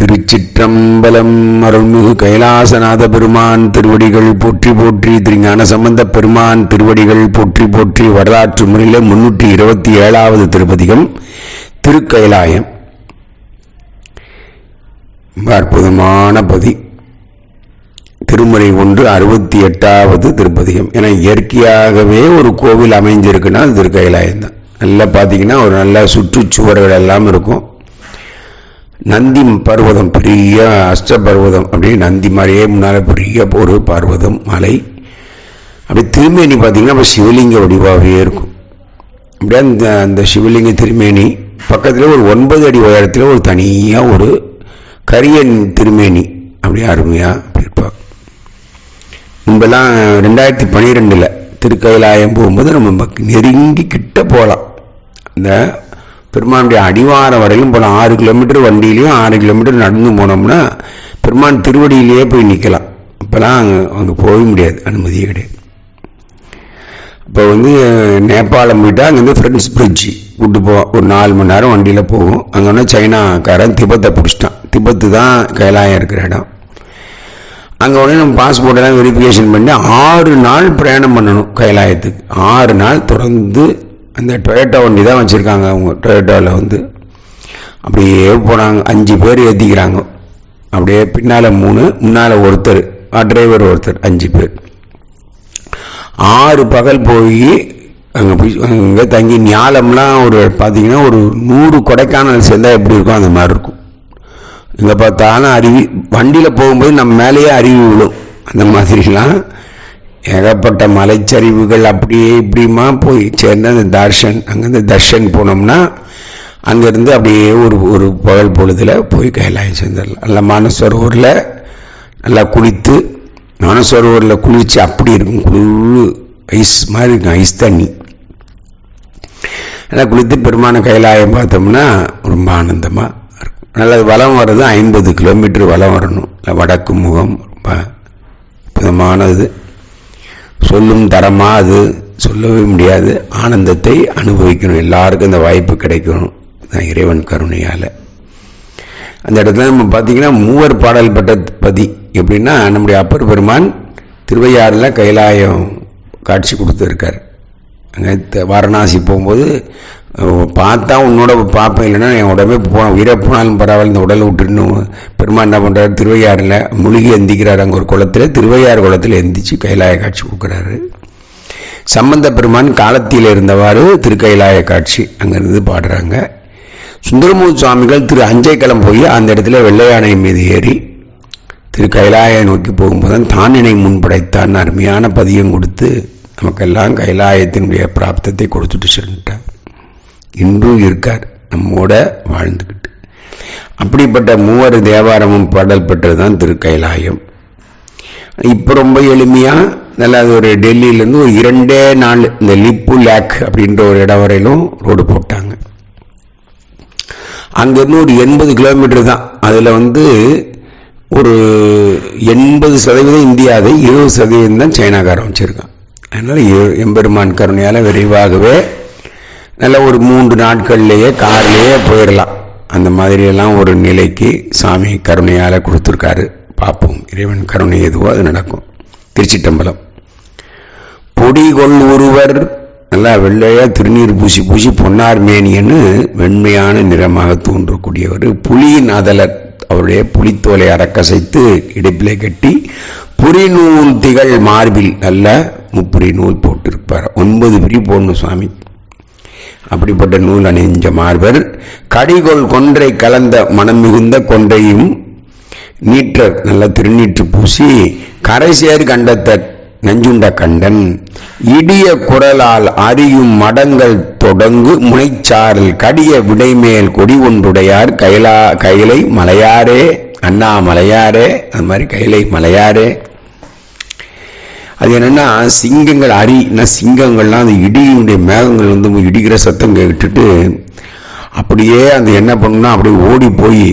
திருச்சிற்றம்பலம் அருள்மிகு கைலாசநாத பெருமான் திருவடிகள் போற்றி போற்றி திருஞான சம்பந்த பெருமான் திருவடிகள் போற்றி போற்றி வரலாற்று முறையில் முன்னூற்றி இருபத்தி ஏழாவது திருப்பதிகம் திருக்கைலாயம். அற்புதமான பதி. திருமுறை ஒன்று அறுபத்தி எட்டாவது திருப்பதிகம். ஏன்னா இயற்கையாகவே ஒரு கோவில் அமைஞ்சிருக்குன்னா அது திருக்கைலாயம் தான் நல்லா பார்த்தீங்கன்னா ஒரு நல்ல சுற்றுச்சுவர்கள் எல்லாம் இருக்கும். நந்தி பர்வதம் பெரிய அஷ்ட பர்வதம் அப்படியே நந்தி மாதிரியே முன்னால் பெரிய ஒரு பர்வதம் மலை. அப்படி திருமேனி பார்த்தீங்கன்னா அப்போ சிவலிங்க வடிவாகவே இருக்கும். அப்படியே அந்த அந்த சிவலிங்க திருமேனி பக்கத்தில் ஒரு ஒன்பது அடி உயரத்தில் ஒரு தனியாக ஒரு கரியன் திருமேனி. அப்படியே அருமையாக அப்படி இருப்பாங்க முன்பெல்லாம் ரெண்டாயிரத்தி பன்னிரெண்டில் திருக்கயிலாயம் போகும்போது நம்ம நெருங்கி கிட்ட போகலாம். அந்த பெருமானுடைய அடிவாரம் வரையிலும் போகலாம் ஆறு கிலோமீட்டர் வண்டியிலையும் ஆறு கிலோமீட்டர் நடந்து போனோம்னா பெருமான் திருவடியிலேயே போய் நிற்கலாம் அப்போலாம் அங்கே அங்கே போக முடியாது. அனுமதியே கிடையாது. இப்போ வந்து நேபாளம் போயிட்டால் அங்கேருந்து ஃப்ரெண்ட்ஸ் பிரிட்ஜி கூட்டு போவோம் ஒரு நாலு மணி நேரம் வண்டியில் போகும் அங்கே ஒன்று சைனாக்காரன் திபத்தை பிடிச்சிட்டான். திபத்து தான் கைலாயம் இருக்கிற இடம். அங்கே உடனே நம்ம பாஸ்போர்ட்டெல்லாம் வெரிஃபிகேஷன் பண்ணி ஆறு நாள் பிரயாணம் பண்ணணும் கைலாயத்துக்கு. ஆறு நாள் தொடர்ந்து அந்த டொயோட்டோ வண்டி தான் வச்சுருக்காங்க அவங்க. டொயேட்டாவில் வந்து அப்படியே போனாங்க. அஞ்சு பேர் ஏற்றிக்கிறாங்க அப்படியே பின்னால் மூணு முன்னால் ஒருத்தர் டிரைவர் ஒருத்தர் அஞ்சு பேர். ஆறு பகல் போய் அங்கே போய் அங்கே தங்கி ஞாலம்லாம் ஒரு பார்த்தீங்கன்னா ஒரு நூறு கொடைக்கானல் சேர்ந்தா எப்படி இருக்கும் அந்த மாதிரி இருக்கும். இங்கே பார்த்தாலும் அருவி வண்டியில் போகும்போது நம்ம மேலேயே அருவி விழும். அந்த மாதிரிலாம் ஏகப்பட்ட மலைச்சரிவுகள் அப்படியே இப்படியுமா போய் சேர்ந்து அந்த தர்ஷன் அங்கேருந்து தர்ஷன் போனோம்னா அங்கேருந்து அப்படியே ஒரு ஒரு பகல் பொழுதில் போய் கைலாயம் சேர்ந்துடலாம் நல்ல மானசரோவரில் நல்லா குளித்து மானசரோவரில் குளித்து அப்படி இருக்கும் குழு ஐஸ் மாதிரி இருக்கும் ஐஸ் தண்ணி. நல்லா குளித்து பெருமான கைலாயம் பார்த்தோம்னா ரொம்ப ஆனந்தமாக இருக்கும். நல்ல வளம் வர்றது ஐம்பது கிலோமீட்டர் வலம் வரணும். வடக்கு முகம் ரொம்ப அற்புதமானது. சொல்லும் தரமா அது சொல்லவே முடியாது. ஆனந்தத்தை அனுபவிக்கணும். எல்லாருக்கும் இந்த வாய்ப்பு கிடைக்கணும் தான் இறைவன் கருணையால். அந்த இடத்துல நம்ம பார்த்தீங்கன்னா மூவர் பாடல் பட்ட பதி. எப்படின்னா நம்முடைய அப்பர் பெருமான் திருவையாறில் கைலாயம் காட்சி கொடுத்துருக்கார். அங்கே வாரணாசி போகும்போது பார்த்தா உன்னோட பார்ப்பேன் இல்லைன்னா என் உடம்பே போன உயிரை போனாலும் பரவாயில்ல இந்த உடலை விட்டுன்னு பெருமான் என்ன பண்ணுறாரு திருவையாறில் முழுகி எந்திக்கிறார். அங்கே ஒரு குளத்தில் திருவையாறு குளத்தில் எந்திரிச்சு கைலாய காட்சி கொடுக்குறாரு. சம்பந்த பெருமான் காலத்தில் இருந்தவாறு திருக்கைலாய காட்சி அங்கேருந்து பாடுறாங்க. சுந்தரமூர்த்தி சுவாமிகள் திரு அஞ்சைக்களம் போய் அந்த இடத்துல வெள்ளையானை மீது ஏறி திரு கைலாய நோக்கி போகும்போது தான் தானினை முன்படைத்தான் அருமையான பதியம் கொடுத்து நமக்கெல்லாம் கைலாயத்தினுடைய பிராப்தத்தை கொடுத்துட்டு சென்றார் இன்றும் இருக்கார். நம்மோட வாழ்ந்துக்கிட்டு அப்படிப்பட்ட மூவர் தேவாரமும் பாடல் பெற்றது தான் இப்போ ரொம்ப எளிமையாக நல்லா அது ஒரு டெல்லியிலேருந்து ஒரு இரண்டே நாள் இந்த லிப்பு லேக் அப்படின்ற ஒரு இடம் வரையிலும் ரோடு போட்டாங்க. அங்கேருந்து ஒரு எண்பது கிலோமீட்டர் தான். அதில் வந்து ஒரு எண்பது சதவீதம் இந்தியாவை இருபது சதவீதம் தான் சைனாக்காரன் வச்சுருக்கான். அதனால் எ- எம்பெருமான் கருணையால் விரைவாகவே நல்ல ஒரு மூன்று நாட்கள்லேயே கார்லேயே போயிடலாம். அந்த மாதிரியெல்லாம் ஒரு நிலைக்கு சாமி கருணையால் கொடுத்துருக்காரு. பார்ப்போம். இறைவன் கருணை எதுவோ அது நடக்கும். திருச்சிட்டம்பலம். பொடிகொள் ஒருவர் நல்லா வெள்ளையாக திருநீர் பூசி பூசி பொன்னார் மேனியன்னு வெண்மையான நிறமாக தோன்றக்கூடியவர் புலியின் அதலர் அவருடைய புலித்தோலை அறக்கசைத்து இடுப்பிலே கட்டி புரிநூல் திகழ் மார்பில் நல்ல முப்புரி நூல் போட்டிருப்பார். ஒன்பது பிரி போடணும் சுவாமி அப்படிப்பட்ட நூல் அணிஞ்ச மார்பர் கடிகோள் கொன்றை கலந்த மனம் மிகுந்த கொன்றையும் நீற்றர் நல்ல திருநீற்று பூசி கரைசேர் கண்டத்த நஞ்சுண்ட கண்டன் இடிய குரலால் அறியும் மடங்கள் தொடங்கு முனைச்சாரல் கடிய விடைமேல் கொடி ஒன்றுடையார் கைலா கைலை மலையாரே அண்ணா மலையாரே அது மாதிரி கைலை மலையாரே. அது என்னென்னா சிங்கங்கள் அரினா சிங்கங்கள்லாம் அந்த இடியினுடைய மேகங்கள் வந்து இடிக்கிற சத்தம் கேட்டுட்டு அப்படியே அந்த என்ன பண்ணுன்னா அப்படியே ஓடி போய்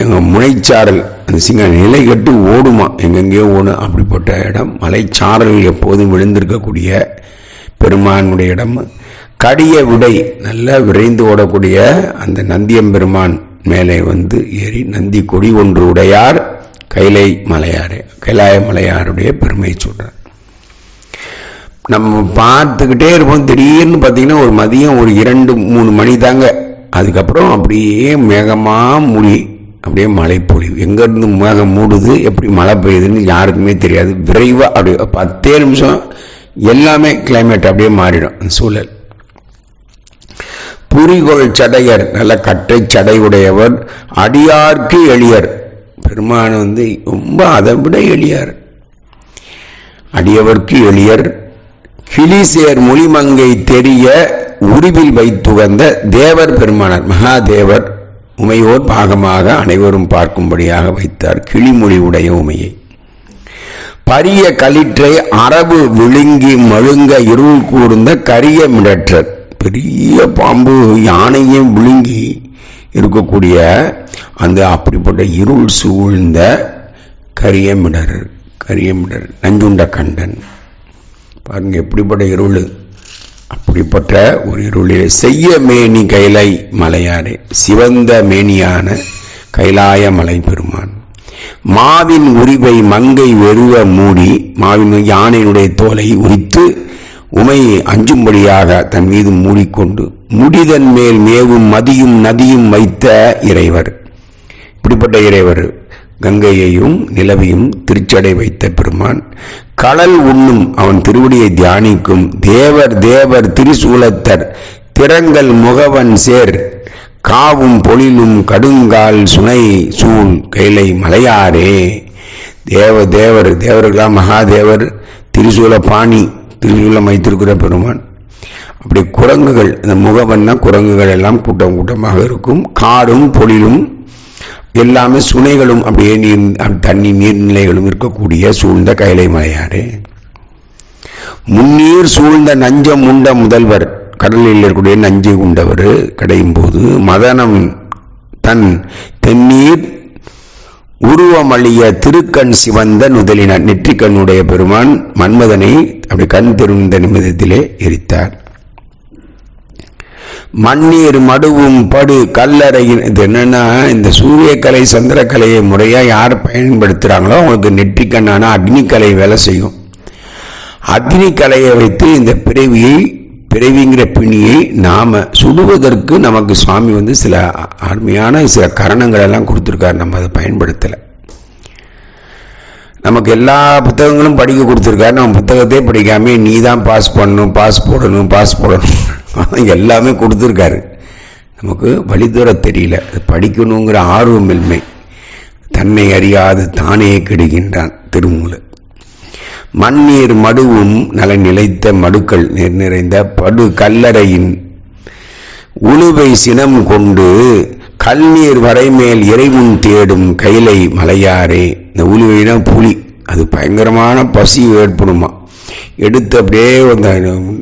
எங்கள் முனைச்சாரல் அந்த சிங்கம் நிலை கட்டு ஓடுமா எங்கெங்கேயோ ஓடும் அப்படிப்பட்ட இடம் மலைச்சாரல் எப்போதும் விழுந்திருக்கக்கூடிய பெருமானுடைய இடம். கடிய விடை நல்லா விரைந்து ஓடக்கூடிய அந்த நந்தியம்பெருமான் மேலே வந்து ஏறி நந்தி கொடி ஒன்று உடையார் கைலை மலையாறு கைலாய மலையாருடைய பெருமையை சொல்கிறார் நம்ம பார்த்துக்கிட்டே இருப்போம். திடீர்னு பார்த்தீங்கன்னா ஒரு மதியம் ஒரு இரண்டு மூணு மணி தாங்க. அதுக்கப்புறம் அப்படியே மேகமாக மூடி அப்படியே மழை பொழிவு. எங்கேருந்து மேகம் மூடுது எப்படி மழை பெய்யுதுன்னு யாருக்குமே தெரியாது. விரைவாக அப்படி பத்தே நிமிஷம் எல்லாமே கிளைமேட் அப்படியே மாறிடும். அந்த சூழல். புரிகோள் சடையர் நல்ல கட்டை சடை உடையவர் அடியார்க்கு எளியர். பெருமான் வந்து ரொம்ப அதை விட எளியார். அடியவர்க்கு எளியர். கிளிசேர் மொழிமங்கை தெரிய உருவில் வைத்துகந்த தேவர் பெருமானார் மகாதேவர் உமையோர் பாகமாக அனைவரும் பார்க்கும்படியாக வைத்தார் கிளிமொழி உடைய உமையை. பரிய கலிற்றை அரபு விழுங்கி மழுங்க இருள் கூர்ந்த கரிய மிடற்றர் பெரிய பாம்பு யானையும் விழுங்கி இருக்கக்கூடிய அந்த அப்படிப்பட்ட இருள் சூழ்ந்த கரியமிடர் கரியமிடர் நஞ்சுண்ட கண்டன். பாருங்க எப்படிப்பட்ட இருள்? அப்படிப்பட்ட ஒரு இருளிலே செய்ய மேனி கைலை மலையாரே சிவந்த மேனியான கைலாய மலை பெருமான் மாவின் உரிவை மங்கை வெறுவ மூடி மாவின் யானையினுடைய தோலை உரித்து உமை அஞ்சும்படியாக தன் மீது மூடிக்கொண்டு முடிதன் மேல் மேவும் மதியும் நதியும் வைத்த இறைவர். இப்படிப்பட்ட இறைவர் கங்கையையும் நிலவையும் திருச்சடை வைத்த பெருமான் கடல் உண்ணும் அவன் திருவடியை தியானிக்கும் தேவர் தேவர் திரிசூலத்தர் திறங்கள் முகவன் சேர் காவும் பொழிலும் கடுங்கால் சுனை சூழ் கைலை மலையாரே. தேவ தேவர் தேவர்களாம் மகாதேவர் திரிசூல பாணி திரிசூலம் வைத்திருக்கிற பெருமான். அப்படி குரங்குகள் இந்த முகவன்னா குரங்குகள் எல்லாம் கூட்டம் கூட்டமாக இருக்கும். காடும் பொழிலும் எல்லாமே சுனைகளும் அப்படியே நீர் தண்ணி நீர்நிலைகளும் இருக்கக்கூடிய சூழ்ந்த கைலை மலையாறு. முன்னீர் சூழ்ந்த நஞ்சம் உண்ட முதல்வர் கடலில் இருக்கக்கூடிய நஞ்சை உண்டவர் கடையும் போது மதனம் தன் தென்னீர் உருவமளிய திருக்கண் சிவந்த நுதலினார். நெற்றிக்கண்ணுடைய பெருமான் மன்மதனை அப்படி கண் திருந்த நிமிதத்திலே எரித்தார். மண்ணீர் மடுவும் படு கல்லறையின் இது என்னென்னா இந்த சூரியக்கலை சந்திரக்கலையை முறையாக யார் பயன்படுத்துகிறாங்களோ அவங்களுக்கு நெற்றிக்கண்ணான அக்னிக்கலை வேலை செய்யும். அக்னிக்கலையை வைத்து இந்த பிறவியை பிறவிங்கிற பிணியை நாம் சுடுவதற்கு நமக்கு சுவாமி வந்து சில அருமையான சில கரணங்களெல்லாம் கொடுத்துருக்காரு. நம்ம அதை பயன்படுத்தலை. நமக்கு எல்லா புத்தகங்களும் படிக்க கொடுத்துருக்காரு. நம்ம புத்தகத்தையே படிக்காம நீ தான் பாஸ் பண்ணணும் பாஸ் போடணும் பாஸ் போடணும். எல்லாமே கொடுத்துருக்காரு. நமக்கு வழிதூர தெரியல. அது படிக்கணுங்கிற ஆர்வமின்மை தன்னை அறியாது தானே கெடுகின்றான் திருமூல மண்ணீர் மடுவும் நல நிலைத்த மடுக்கள் நீர் நிறைந்த படு கல்லறையின் உழுவை சினம் கொண்டு கல்நீர் வரைமேல் இறைமுன் தேடும் கைலை மலையாரே. இந்த உழுவைனா புலி. அது பயங்கரமான பசி ஏற்படுமா? எடுத்து அப்படியே அந்த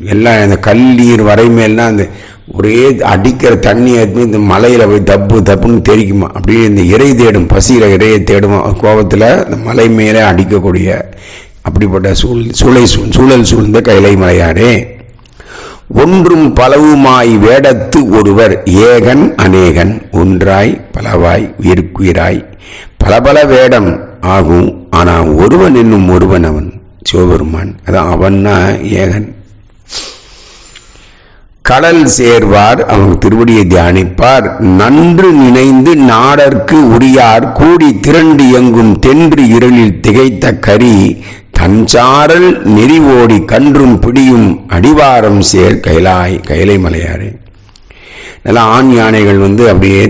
எல்லாம் அந்த கல்லீர் வரைமேல்னா அந்த ஒரே அடிக்கிற தண்ணி எடுத்து இந்த மலையில் போய் தப்பு தப்புன்னு தெரிக்குமா? அப்படியே இந்த இறை தேடும் பசியில் இறையை தேடுமா? கோபத்தில் இந்த மலை மேலே அடிக்கக்கூடிய அப்படிப்பட்ட சூழ் சூளை சூழல் சூழ்ந்த கைலை மலையாரே. ஒன்றும் பலவுமாய் வேடத்து ஒருவர் ஏகன் அநேகன் ஒன்றாய் பலவாய் உயிருக்குயிராய். பல பல வேடம் ஆகும் ஆனா ஒருவன் என்னும் ஒருவன் அவன் சிவபெருமான். அதான் அவன்னா ஏகன். கடல் சேர்வார் அவன் திருவடியை தியானிப்பார். நன்று நினைந்து நாடற்கு உரியார் கூடி திரண்டு எங்கும் தென்று இருளில் திகைத்த கரி கஞ்சாரல் நெறி ஓடி கன்றும் பிடியும் அடிவாரம் சேர் கைலாய் கைலை மலையாரே. நல்லா ஆண் யானைகள் வந்து அப்படியே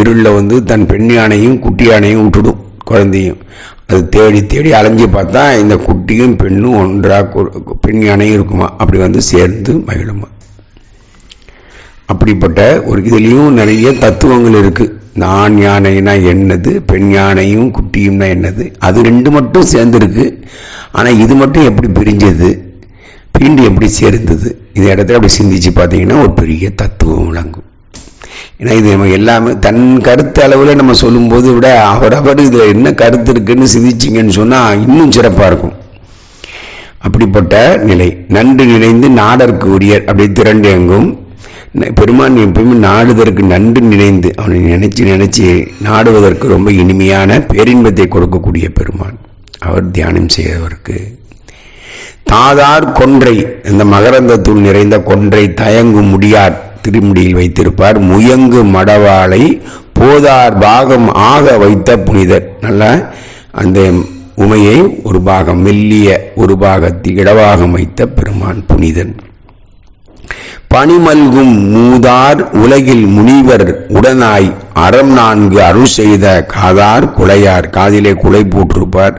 இருளில் வந்து தன் பெண் யானையும் குட்டி யானையும் விட்டுடும் குழந்தையும். அது தேடி தேடி அலைஞ்சு பார்த்தா இந்த குட்டியும் பெண்ணும் ஒன்றாக பெண் யானையும் இருக்குமா? அப்படி வந்து சேர்ந்து மகிழுமா. அப்படிப்பட்ட ஒரு இதுலேயும் நிறைய தத்துவங்கள் இருக்குது நான் யானைனா என்னது? பெண் யானையும் குட்டியும்னா என்னது? அது ரெண்டு மட்டும் சேர்ந்துருக்கு. ஆனால் இது மட்டும் எப்படி பிரிஞ்சது? பிரிண்டு எப்படி சேர்ந்தது? இந்த இடத்துல அப்படி சிந்திச்சு பார்த்தீங்கன்னா ஒரு பெரிய தத்துவம் விளங்கும். ஏன்னா இது நம்ம எல்லாமே தன் கருத்து அளவில் நம்ம சொல்லும்போது விட அவரவர் இதில் என்ன கருத்து இருக்குன்னு சிந்திச்சிங்கன்னு சொன்னால் இன்னும் சிறப்பாக இருக்கும். அப்படிப்பட்ட நிலை. நன்று நினைந்து நாடற்கு உரியர். அப்படி திரண்டு எங்கும் பெருமான் எப்பயுமே நாடுவதற்கு நன்று நினைந்து அவனை நினைச்சு நினைச்சு நாடுவதற்கு ரொம்ப இனிமையான பேரின்பத்தை கொடுக்கக்கூடிய பெருமான். அவர் தியானம் செய்தவருக்கு. தாதார் கொன்றை இந்த மகரந்தத்துள் நிறைந்த கொன்றை தயங்கும் முடியார் திருமுடியில் வைத்திருப்பார். முயங்கு மடவாளை போதார் பாகம் ஆக வைத்த புனிதர். நல்ல அந்த உமையை ஒரு பாகம் மெல்லிய ஒரு பாகத்தில் இடவாகம் வைத்த பெருமான் புனிதன். பனிமல்கும் மூதார் உலகில் முனிவர் உடனாய் அறம் நான்கு அருள் செய்த காதார் குலையார் காதிலே குலை போட்டிருப்பார்.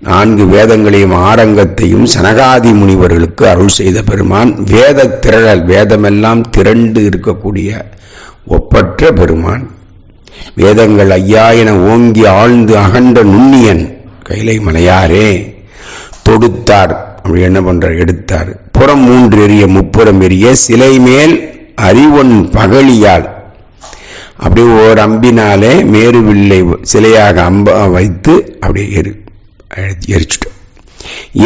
நான்கு வேதங்களையும் ஆரங்கத்தையும் சனகாதி முனிவர்களுக்கு அருள் செய்த பெருமான். வேத திரளல் வேதமெல்லாம் திரண்டு இருக்கக்கூடிய ஒப்பற்ற பெருமான். வேதங்கள் ஐயா என ஓங்கி ஆழ்ந்து அகன்ற நுண்ணியன் கைலை மலையாரே தொடுத்தார். அப்படி என்ன பண்றார்? எடுத்தார். புறம் மூன்று எரிய முப்புறம் எரிய சிலை மேல் அறிவொன் பகலியால். அப்படியே ஓர் அம்பினாலே மேருவில்லை சிலையாக அம்ப வைத்து அப்படியே எரி எரிச்சிட்டோம்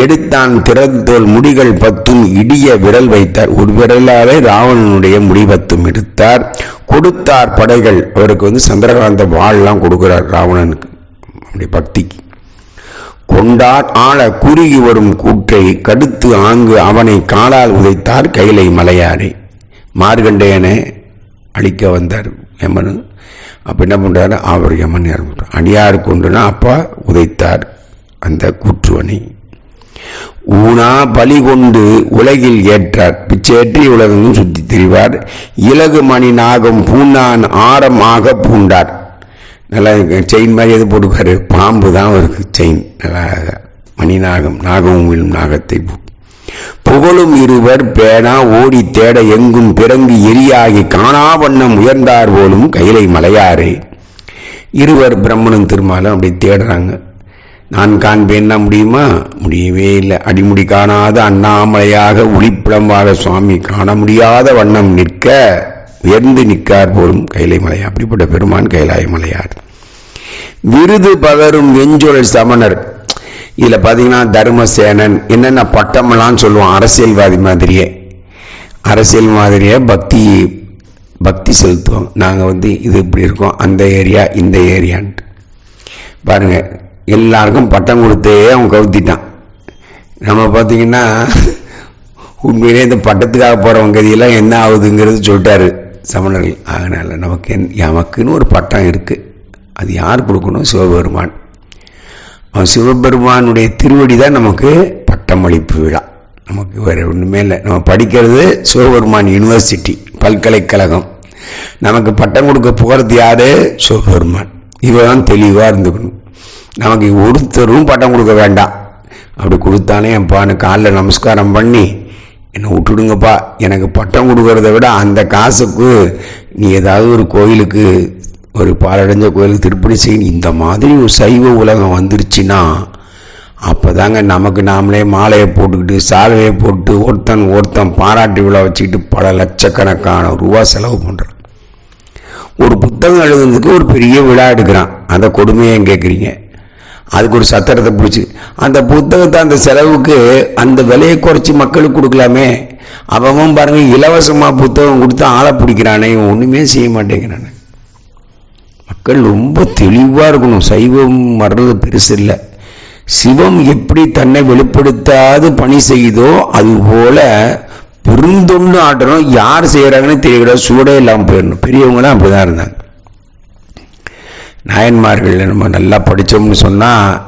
எடுத்தான் திறந்தோல் முடிகள் பத்தும் இடிய விரல் வைத்தார். ஒரு விரலாலே ராவணனுடைய முடி பத்தும் எடுத்தார். கொடுத்தார் படைகள். அவருக்கு வந்து சந்திரகாந்த வாழ்லாம் கொடுக்கிறார் ராவணனுக்கு. அப்படி பக்திக்கு. கொண்டார் ஆள குறுகி வரும் கூற்றை கடுத்து ஆங்கு அவனை காலால் உதைத்தார் கைலை மலையாரே மார்கண்டேயனை அழிக்க வந்தார் யமனு. அப்ப என்ன பண்றாரு? அவர் யமன் இறந்துட்டார் அடியார் கொண்டுனா அப்பா உதைத்தார் அந்த கூற்றுவனை. ஊனா பலி கொண்டு உலகில் ஏற்றார். பிச்சேற்றி உலகெங்கும் சுத்தி திரிவார். இலகு மணி நாகம் பூண்டான் ஆரம் ஆக பூண்டார். நல்லா செயின் மாதிரி எது போட்டுப்பாரு பாம்பு தான் அவருக்கு செயின் நல்லா மணி நாகம் நாகமும் விழும் நாகத்தை புகழும் இருவர் பேனா ஓடி தேட எங்கும் பிறங்கு எரியாகி காணா வண்ணம் உயர்ந்தார் போலும் கைலை மலையாரே. இருவர் பிரம்மனும் திருமாலும் அப்படி தேடுறாங்க. நான் காண்பேன்னா முடியுமா? முடியவே இல்லை. அடிமுடி காணாத அண்ணாமலையாக ஒளிப்பிடம்பாக சுவாமி காண முடியாத வண்ணம் நிற்க. உயர்ந்து நிற்கார் போலும் கைலை மலையார் அப்படிப்பட்ட பெருமான் கைலாய மலையார். விருது பகரும் வெஞ்சொழல் சமணர். இதில் பார்த்தீங்கன்னா தர்மசேனன் என்னென்ன பட்டமெல்லாம் சொல்லுவோம் அரசியல்வாதி மாதிரியே. அரசியல் மாதிரியே பக்தி பக்தி செலுத்துவோம். நாங்கள் வந்து இது இப்படி இருக்கோம். அந்த ஏரியா இந்த ஏரியான்ட்டு. பாருங்கள் எல்லாருக்கும் பட்டம் கொடுத்தே அவன் கவுத்திட்டான். நம்ம பார்த்தீங்கன்னா உண்மையிலே இந்த பட்டத்துக்காக போகிறவங்க கதியெல்லாம் என்ன ஆகுதுங்கிறது சொல்லிட்டாரு. சமணர்கள். ஆகினால நமக்கு என்- நமக்குன்னு ஒரு பட்டம் இருக்குது அது யார் கொடுக்கணும்? சிவபெருமான். அவன் சிவபெருமானுடைய திருவடி தான் நமக்கு பட்டமளிப்பு விழா. நமக்கு வேறு ஒன்றுமே இல்லை. நம்ம படிக்கிறது சிவபெருமான் யூனிவர்சிட்டி பல்கலைக்கழகம். நமக்கு பட்டம் கொடுக்க போகிறது யாரு? சிவபெருமான். இவன் தெளிவாக இருந்துக்கணும். நமக்கு ஒருத்தரும் பட்டம் கொடுக்க வேண்டாம். அப்படி கொடுத்தானே என்ப்பான்னு காலில் நமஸ்காரம் பண்ணி என்னை விட்டுடுங்கப்பா. எனக்கு பட்டம் கொடுக்கறத விட அந்த காசுக்கு நீ ஏதாவது ஒரு கோயிலுக்கு ஒரு பாலடைஞ்ச கோயிலுக்கு திருப்பணி செய்யணும் இந்த மாதிரி ஒரு சைவ உலகம் வந்துருச்சுன்னா அப்போதாங்க நமக்கு நாமளே மாலையை போட்டுக்கிட்டு சால்வையை போட்டு ஒருத்தன் ஒருத்தன் பாராட்டு விழா வச்சுக்கிட்டு பல லட்சக்கணக்கான ரூபா செலவு பண்ணுறான் ஒரு புத்தகம் எழுதுனதுக்கு ஒரு பெரிய விழா எடுக்கிறான். அந்த கொடுமையை கேட்குறீங்க அதுக்கு ஒரு சத்திரத்தை பிடிச்சி அந்த புத்தகத்தை அந்த செலவுக்கு அந்த விலையை குறைச்சி மக்களுக்கு கொடுக்கலாமே. அவன் பாருங்க இலவசமாக புத்தகம் கொடுத்து ஆளை பிடிக்கிறானே ஒன்றுமே செய்ய மாட்டேங்கிறானே. மக்கள் ரொம்ப தெளிவாக இருக்கணும். சைவம் வர்றது பெருசு இல்லை. சிவம் எப்படி தன்னை வெளிப்படுத்தாது பணி செய்யுதோ அது போல பெருந்தொண்டு ஆட்டணும். யார் செய்கிறாங்கன்னு தெரியக்கூடாது. சூடே இல்லாமல் போயிடணும். பெரியவங்களாம் அப்படிதான் இருந்தாங்க. நாயன்மார்கள் நம்ம நல்லா படித்தோம்னு சொன்னால்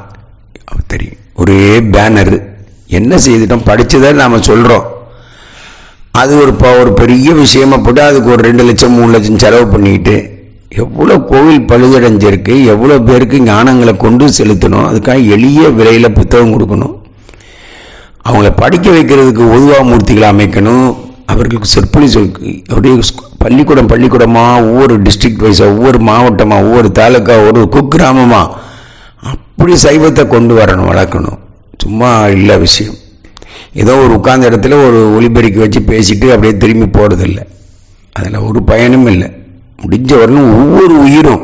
தெரியும் ஒரே பேனர் என்ன செய்துட்டோம்? படித்ததை நாம் சொல்கிறோம் அது ஒரு ப- ஒரு பெரிய விஷயமா போட்டு அதுக்கு ஒரு ரெண்டு லட்சம் மூணு லட்சம் செலவு பண்ணிக்கிட்டு எவ்வளோ கோவில் பழுதடைஞ்சிருக்கு எவ்வளோ பேருக்கு ஞானங்களை கொண்டு செலுத்தணும் அதுக்காக எளிய விலையில் புத்தகம் கொடுக்கணும். அவங்கள படிக்க வைக்கிறதுக்கு உதுவா மூர்த்திகளை அமைக்கணும். அவர்களுக்கு சொற்பொழி சொல் அப்படியே பள்ளிக்கூடம் பள்ளிக்கூடமாக ஒவ்வொரு டிஸ்ட்ரிக்ட் வைஸாக ஒவ்வொரு மாவட்டமாக ஒவ்வொரு தாலுக்கா ஒரு குக்கிராமமாக அப்படி சைவத்தை கொண்டு வரணும் வளர்க்கணும். சும்மா இல்லை விஷயம். ஏதோ ஒரு உட்கார்ந்த இடத்துல ஒரு ஒலிபெருக்கி வச்சு பேசிட்டு அப்படியே திரும்பி போகிறதில்ல அதில் ஒரு பயனும் இல்லை. முடிஞ்ச வரணும் ஒவ்வொரு உயிரும்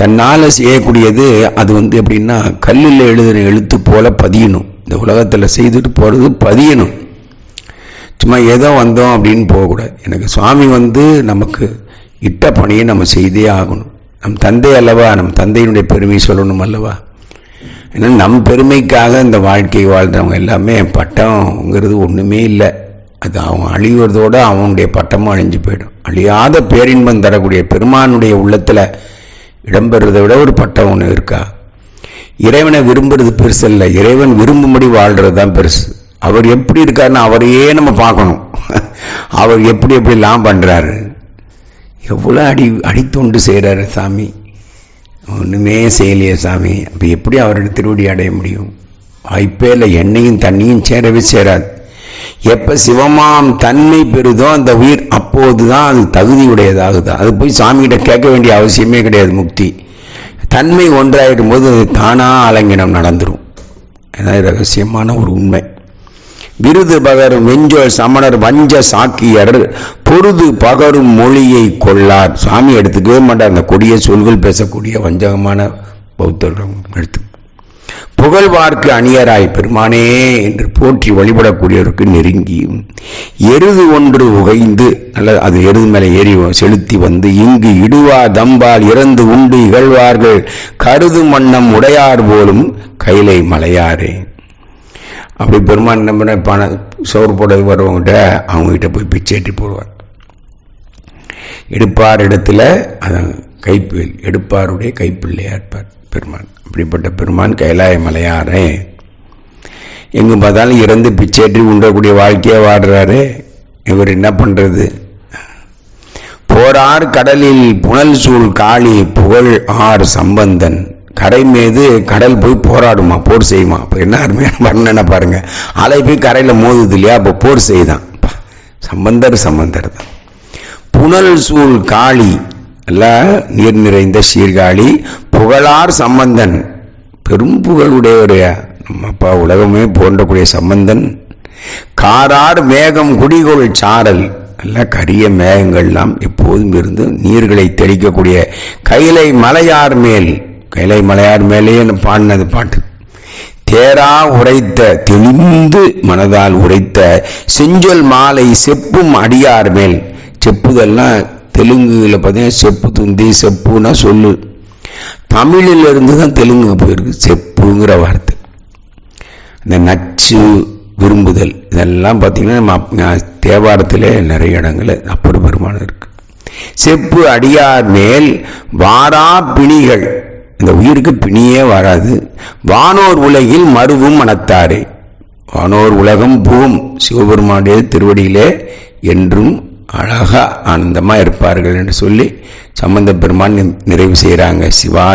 தன்னால் செய்யக்கூடியது அது வந்து எப்படின்னா கல்லில் எழுதுன எழுத்து போல பதியணும். இந்த உலகத்தில் செய்துட்டு போகிறது பதியணும். சும்மா ஏதோ வந்தோம் அப்படின்னு போகக்கூடாது. எனக்கு சுவாமி வந்து நமக்கு இட்ட பணியை நம்ம செய்தே ஆகணும். நம் தந்தை அல்லவா நம் தந்தையினுடைய பெருமை சொல்லணும் அல்லவா? ஏன்னா நம் பெருமைக்காக இந்த வாழ்க்கையை வாழ்ந்தவங்க எல்லாமே பட்டம்ங்கிறது ஒன்றுமே இல்லை. அது அவன் அழிவுறதோடு அவனுடைய பட்டமும் அழிஞ்சு போயிடும். அழியாத பேரின்பம் தரக்கூடிய பெருமானுடைய உள்ளத்தில் இடம்பெறதை விட ஒரு பட்டம் ஒன்று இருக்கா? இறைவனை விரும்புறது பெருசு இல்லை இறைவன் விரும்பும்படி வாழ்கிறது தான் பெருசு. அவர் எப்படி இருக்காருன்னு அவரையே நம்ம பார்க்கணும். அவர் எப்படி எப்படிலாம் பண்ணுறாரு எவ்வளோ அடி அடித்தொண்டு செய்கிறாரு சாமி. ஒன்றுமே செய்யலையே சாமி. அப்போ எப்படி அவரோட திருவடி அடைய முடியும்? வாய்ப்பே இல்லை. எண்ணெயும் தண்ணியும் சேரவே சேராது. எப்போ சிவமாம் தன்மை பெறுதோ அந்த உயிர் அப்போது தான் அது தகுதியுடையதாகுது. அது போய் சாமிகிட்ட கேட்க வேண்டிய அவசியமே கிடையாது முக்தி. தன்மை ஒன்றாயிடும் போது அது தானாக அலங்கினம் நடந்துடும் அதான் ரகசியமான ஒரு உண்மை. விருது பகரும் வெஞ்சோல் சமணர் வஞ்ச சாக்கியர் பொருது பகரும் மொழியை கொள்ளார். சாமி எடுத்துக்கவே மாட்டார். அந்த கொடிய சொல்கள் பேசக்கூடிய வஞ்சகமான பௌத்தர்கள் எடுத்து. புகழ்வார்க்கு அணியராய் பெருமானே என்று போற்றி வழிபடக்கூடியவருக்கு நெருங்கியும். எருது ஒன்று உகைந்து நல்ல அது எருது மேலே ஏறி செலுத்தி வந்து இங்கு இடுவா தம்பால் இறந்து உண்டு இகழ்வார்கள். கருது மன்னம் உடையார் போலும் கைலை மலையாரே. அப்படி பெருமான் நம்பின பணம் சோறு போட வருவங்கிட்ட அவங்ககிட்ட போய் பிச்சேட்டி போடுவார். எடுப்பார் இடத்துல அதான் கைப்பில் எடுப்பாருடைய கைப்பிள்ளையா இருப்பார் பெருமான். அப்படிப்பட்ட பெருமான் கைலாய மலையாரே எங்கு பார்த்தாலும் இறந்து பிச்சேற்றி உண்டக்கூடிய வாழ்க்கையை வாடுறாரு. இவர் என்ன பண்றது? போரார் கடலில் புனல் சூழ் காளி புகழ் ஆர் சம்பந்தன். கரை மீது கடல் போய் போராடுமா போர் செய்யுமா? அப்போ என்ன அருமையான வர்ணனை பாருங்க. அலை போய் கரையில் மோதுது இல்லையா? அப்போ போர் செய்தான். சம்பந்தர் சம்பந்தர் தான். புனல் சூழ் காளி அல்ல நீர் நிறைந்த சீர்காழி புகழார் சம்பந்தன். பெரும் புகழுடையவரைய நம்ம அப்பா உலகமே போன்றக்கூடிய சம்பந்தன். காரார் மேகம் குடிகோள் சாரல். நல்ல கரிய மேகங்கள்லாம் எப்போதும் இருந்து நீர்களை தெளிக்கக்கூடிய கைலை மலையார் மேல். கைலை மலையார் மேலேயே பாடினது பாட்டு. தேரா உரைத்த தெளிந்து மனதால் உரைத்த செஞ்சொல் மாலை செப்பும் அடியார் மேல். செப்புதெல்லாம் தெலுங்குல பார்த்தீங்கன்னா செப்பு துந்தி செப்புன்னா சொல்லு. தமிழில் இருந்து தான் தெலுங்கு போயிருக்கு செப்புங்கிற வார்த்தை. இந்த நச்சு விரும்புதல் இதெல்லாம் பார்த்தீங்கன்னா நம்ம தேவாரத்திலே நிறைய இடங்கள் அப்படி பெருமானம் இருக்கு. செப்பு அடியார் மேல் வாரா பிணிகள் இந்த உயிருக்கு பிணியே வராது. வானோர் உலகில் மருவும் மனத்தாரே வானோர் உலகம் பூம் சிவபெருமானுடைய திருவடியிலே என்றும் அழகா ஆனந்தமா இருப்பார்கள் என்று சொல்லி சம்பந்த பெருமான் நிறைவு செய்கிறாங்க சிவா